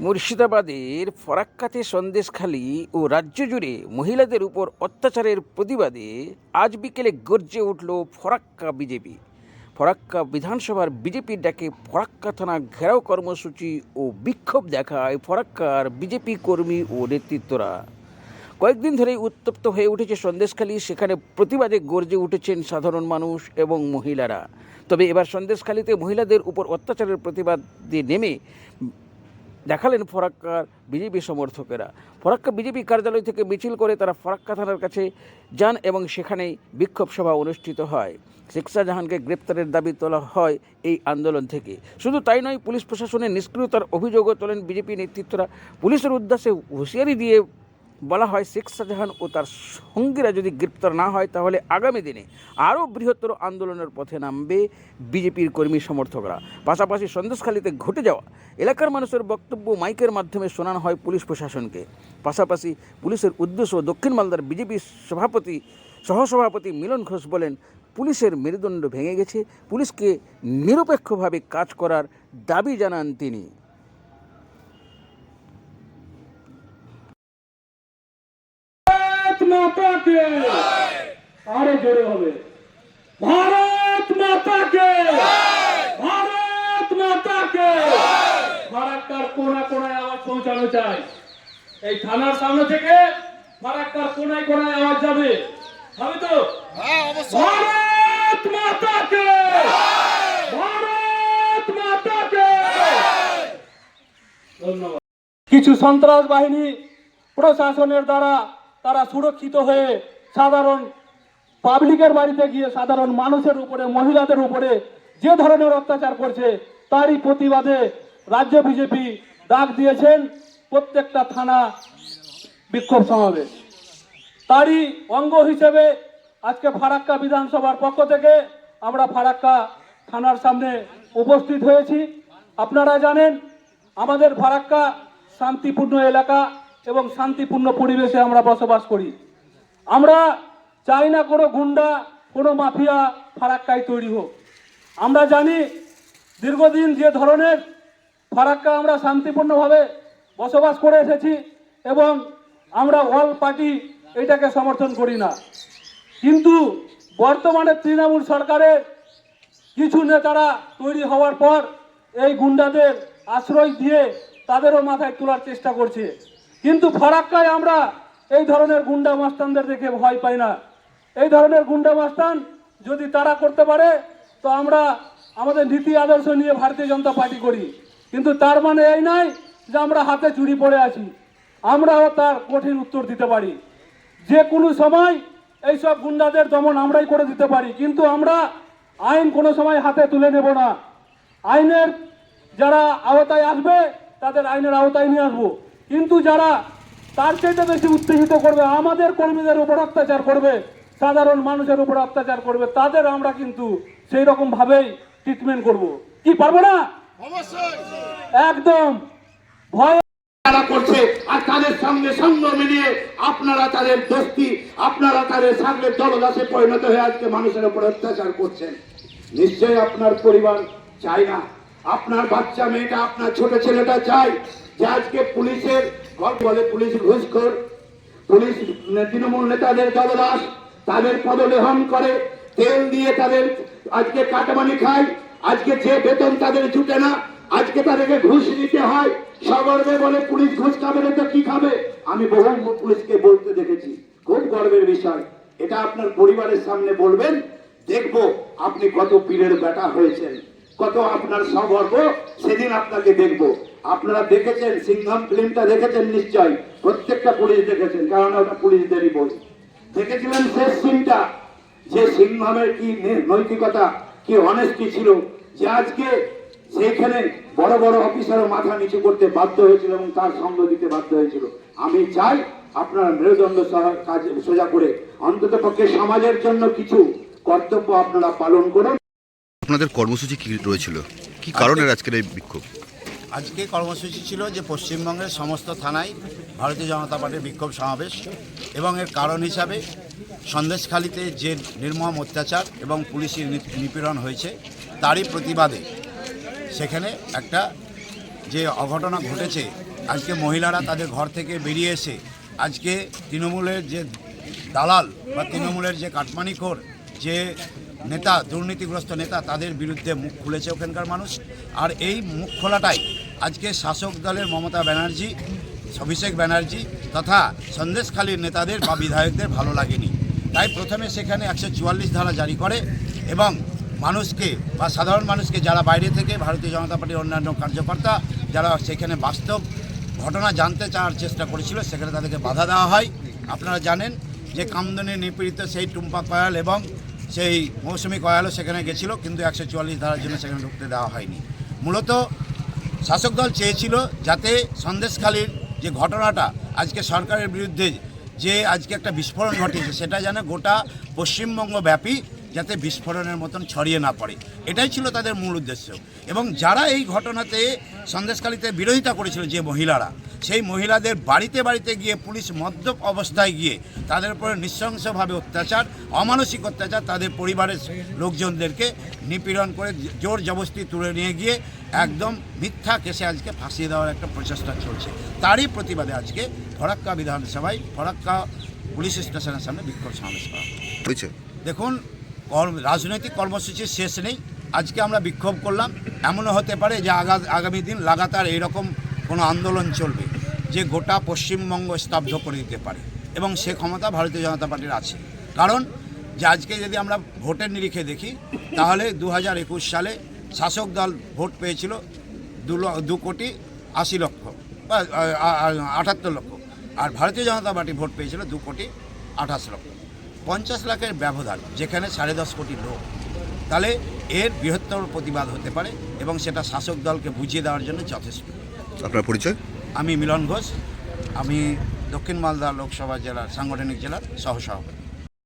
মুর্শিদাবাদের ফরাক্কাতে সন্দেশখালী ও রাজ্য জুড়ে মহিলাদের উপর অত্যাচারের প্রতিবাদে আজ বিকেলে গর্জে উঠল ফরাক্কা বিজেপি। ফরাক্কা বিধানসভার বিজেপির ডাকে ফরাক্কা থানা ঘেরাও কর্মসূচি ও বিক্ষোভ দেখায় ফরাক্কার বিজেপি কর্মী ও নেতৃত্বরা। কয়েকদিন ধরেই উত্তপ্ত হয়ে উঠেছে সন্দেশখালী, সেখানে প্রতিবাদে গর্জে উঠেছেন সাধারণ মানুষ এবং মহিলারা। তবে এবার সন্দেশখালীতে মহিলাদের উপর অত্যাচারের প্রতিবাদে নেমে দেখালেন ফরাক্কার বিজেপি সমর্থকেরা। ফরাক্কা বিজেপি কার্যালয় থেকে মিছিল করে তারা ফরাক্কা থানার কাছে যান এবং সেখানেই বিক্ষোভ সভা অনুষ্ঠিত হয়। শেখ শাহজাহানকে গ্রেপ্তারের দাবি তোলা হয় এই আন্দোলন থেকে। শুধু তাই নয়, পুলিশ প্রশাসনের নিষ্ক্রিয়তার অভিযোগও তোলেন বিজেপি নেতৃত্বরা। পুলিশের উদ্দেশ্যে হুঁশিয়ারি দিয়ে বলা হয় শেখ শাহজাহান ও তার সঙ্গীরা যদি গ্রেপ্তার না হয়, তাহলে আগামী দিনে আরও বৃহত্তর আন্দোলনের পথে নামবে বিজেপির কর্মী সমর্থকরা। পাশাপাশি সন্দেশখালীতে ঘটে যাওয়া এলাকার মানুষের বক্তব্য মাইকের মাধ্যমে শোনানো হয় পুলিশ প্রশাসনকে। পাশাপাশি পুলিশের উদ্দেশ্য দক্ষিণ মালদার বিজেপি সভাপতি, সহসভাপতি মিলন ঘোষ বলেন, পুলিশের মেরুদণ্ড ভেঙে গেছে। পুলিশকে নিরপেক্ষভাবে কাজ করার দাবি জানান তিনি। মাতাকে আরও জোরে হবে। ভারত মাতাকে ভারত মাতাকে। ফারাক্কার কোনা কোনায় আওয়াজ পৌঁছানো চাই। এই থানার সামনে থেকে ফারাক্কার কোনায় কোনায় আওয়াজ যাবে। হবে তো? ভারত মাতাকে ভারত মাতাকে। ধন্যবাদ। কিছু সন্ত্রাস বাহিনী প্রশাসনের দ্বারা তারা সুরক্ষিত হয়ে সাধারণ পাবলিকের বাড়িতে গিয়ে সাধারণ মানুষের উপরে, মহিলাদের উপরে যে ধরনের অত্যাচার করছে, তারই প্রতিবাদে রাজ্য বিজেপি ডাক দিয়েছেন প্রত্যেকটা থানা বিক্ষোভ সমাবেশ। তারই অঙ্গ হিসেবে আজকে ফারাক্কা বিধানসভার পক্ষ থেকে আমরা ফারাক্কা থানার সামনে উপস্থিত হয়েছি। আপনারা জানেন, আমাদের ফারাক্কা শান্তিপূর্ণ এলাকা এবং শান্তিপূর্ণ পরিবেশে আমরা বসবাস করি। আমরা চাই না কোনো গুন্ডা, কোনো মাফিয়া ফারাক্কায় তৈরি হোক। আমরা জানি দীর্ঘদিন যে ধরনের ফারাক্কা আমরা শান্তিপূর্ণভাবে বসবাস করে এসেছি এবং আমরা অল পার্টি এটাকে সমর্থন করি না। কিন্তু বর্তমানে তৃণমূল সরকারের কিছু নেতারা তৈরি হওয়ার পর এই গুন্ডাদের আশ্রয় দিয়ে তাদেরও মাথায় তোলার চেষ্টা করছে। কিন্তু ফারাক্কায় আমরা এই ধরনের গুন্ডা মাস্তানদের দেখে ভয় পাই না। এই ধরনের গুন্ডা মাস্তান যদি তারা করতে পারে, তো আমরা আমাদের নীতি আদর্শ নিয়ে ভারতীয় জনতা পার্টি করি। কিন্তু তার মানে এই নয় যে আমরা হাতে চুরি পড়ে আছি। আমরাও তার কঠিন উত্তর দিতে পারি। যে কোনো সময় এইসব গুন্ডাদের দমন আমরাই করে দিতে পারি, কিন্তু আমরা আইন কোনো সময় হাতে তুলে নেব না। আইনের যারা আওতায় আসবে, তাদের আইনের আওতায় নিয়ে আসব। কিন্তু যারা তার চাইতে বেশি উত্তেজিত করবে আমাদের কর্মীদের উপর অত্যাচার করবে সাধারণ মানুষের উপর অত্যাচার করবে তাদের আমরা কিন্তু সেই রকম ভাবেই ট্রিটমেন্ট করব। কি পারব না? একদম ভয় তারা করছে আর তাদের সঙ্গে সঙ্গ মিলিয়ে আপনারা তাদের দোস্তি আপনারা তাদের সামনে দলদাসে পরিণত হয়ে আজকে মানুষের উপর অত্যাচার করছেন। নিশ্চয়ই আপনার পরিবার চাই না। আপনার বাচ্চা মেয়েটা আপনার ছোট ছেলেটা চাই যে আজকে পুলিশের বলে পুলিশ ঘুষখোর, পুলিশ তৃণমূল নেতাদের দলদাস তাদের পদলেহন করে, তেল দিয়ে তাদের আজকে কাটামানি খায়, আজকে যে বেতন তাদের জুটে না, আজকে তাদেরকে ঘুষ দিতে হয়, সগর্বে বলে পুলিশ ঘুষ খাবে না তো কি খাবে? আমি বহু পুলিশকে বলতে দেখেছি, খুব গর্বের বিষয়। এটা আপনার পরিবারের সামনে বলবেন, দেখব আপনি কত পীরের বেটা হয়েছেন, কত আপনার সগর্ব, সেদিন আপনাকে দেখব। আপনারা দেখেছেন সিংহাম ফিল্মটা দেখেছেন নিশ্চয়? প্রত্যেকটা পুলিশ দেখেছেন কারণ ওটা পুলিশদেরই বই। দেখেছিলেন শেষ সিনটা? যে সিংহামের কি নৈতিকতা কি অনেস্টি ছিল যে আজকে সেইখানে বড় বড় অফিসারও মাথা নিচু করতে বাধ্য হয়েছিল এবং তার সঙ্গ দিতে বাধ্য হয়েছিল। আমি চাই আপনারা মেরুদণ্ড সহ- কাজ সোজা করে অন্তত পক্ষে সমাজের জন্য কিছু কর্তব্য আপনারা পালন করুন। আপনাদের কর্মসূচি কি রয়েছিল? কি কারণের আজকের এই বিক্ষোভ? আজকে কর্মসূচি ছিল যে পশ্চিমবঙ্গের সমস্ত থানায় ভারতীয় জনতা পার্টির বিক্ষোভ সমাবেশ এবং এর কারণ হিসাবে সন্দেশখালিতে যে নির্মম অত্যাচার এবং পুলিশি নি- নিপীড়ন হয়েছে, তারই প্রতিবাদে সেখানে একটা যে অঘটনা ঘটেছে, আজকে মহিলারা তাদের ঘর থেকে বেরিয়ে এসে আজকে তৃণমূলের যে দালাল বা তৃণমূলের যে কাটমানিখোর, যে নেতা, দুর্নীতিগ্রস্ত নেতা, তাদের বিরুদ্ধে মুখ খুলেছে ওখানকার মানুষ। আর এই মুখ খোলাটাই আজকে শাসক দলের মমতা ব্যানার্জি, অভিষেক ব্যানার্জি তথা সন্দেশখালীর নেতাদের বা বিধায়কদের ভালো লাগেনি। তাই প্রথমে সেখানে একশো চুয়াল্লিশ ধারা জারি করে এবং মানুষকে বা সাধারণ মানুষকে যারা বাইরে থেকে ভারতীয় জনতা পার্টির অন্যান্য কার্যকর্তা যারা সেখানে বাস্তব ঘটনা জানতে চাওয়ার চেষ্টা করেছিল, সেখানে তাদেরকে বাধা দেওয়া হয়। আপনারা জানেন যে কামদনে নিপীড়িত সেই টুম্পা কয়াল এবং সেই মৌসুমি কয়ালও সেখানে গেছিল, কিন্তু একশো চুয়াল্লিশ ধারার জন্য সেখানে ঢুকতে দেওয়া হয়নি। মূলত শাসক দল চেয়েছিল যাতে সন্দেশখালীর যে ঘটনাটা আজকে সরকারের বিরুদ্ধে যে আজকে একটা বিস্ফোরণ ঘটেছে সেটা যেন গোটা পশ্চিমবঙ্গ ব্যাপী যাতে বিস্ফোরণের মতন ছড়িয়ে না পড়ে। এটাই ছিল তাদের মূল উদ্দেশ্য। এবং যারা এই ঘটনাতে সন্দেশখালীতে বিরোধিতা করেছিল যে মহিলারা সেই মহিলাদের বাড়িতে বাড়িতে গিয়ে পুলিশ মদ্যপ অবস্থায় গিয়ে তাদের উপরে নৃশংসভাবে অত্যাচার অমানসিক অত্যাচার তাদের পরিবারের লোকজনদেরকে নিপীড়ন করে জোর জবস্তি তুলে নিয়ে গিয়ে একদম মিথ্যা কেসে আজকে ফাঁসিয়ে দেওয়ার একটা প্রচেষ্টা চলছে। তারই প্রতিবাদে আজকে ফরাক্কা বিধানসভায় ফরাক্কা পুলিশ স্টেশনের সামনে বিক্ষোভ সমাবেশ করা হয়েছে। দেখুন রাজনৈতিক কর্মসূচির শেষ নেই। আজকে আমরা বিক্ষোভ করলাম। এমনও হতে পারে যে আগা- আগামী দিন লাগাতার এইরকম কোনো আন্দোলন চলবে যে গোটা পশ্চিমবঙ্গ স্তব্ধ করে দিতে পারে এবং সে ক্ষমতা ভারতীয় জনতা পার্টির আছে। কারণ যে আজকে যদি আমরা ভোটের নিরিখে দেখি, তাহলে দু হাজার একুশ সালে শাসক দল ভোট পেয়েছিল দু কোটি আশি লক্ষ আটাত্তর লক্ষ। আর ভারতীয় জনতা পার্টি ভোট পেয়েছিল দু কোটি আঠাশ লক্ষ। পঞ্চাশ লাখের ব্যবধান, যেখানে সাড়ে দশ কোটি লোক। তাহলে এর বৃহত্তর প্রতিবাদ হতে পারে এবং সেটা শাসক দলকে বুঝিয়ে দেওয়ার জন্য যথেষ্ট। আপনার পরিচয়? আমি মিলন ঘোষ। আমি দক্ষিণ মালদা লোকসভা জেলার সাংগঠনিক জেলার সহসভাপতি।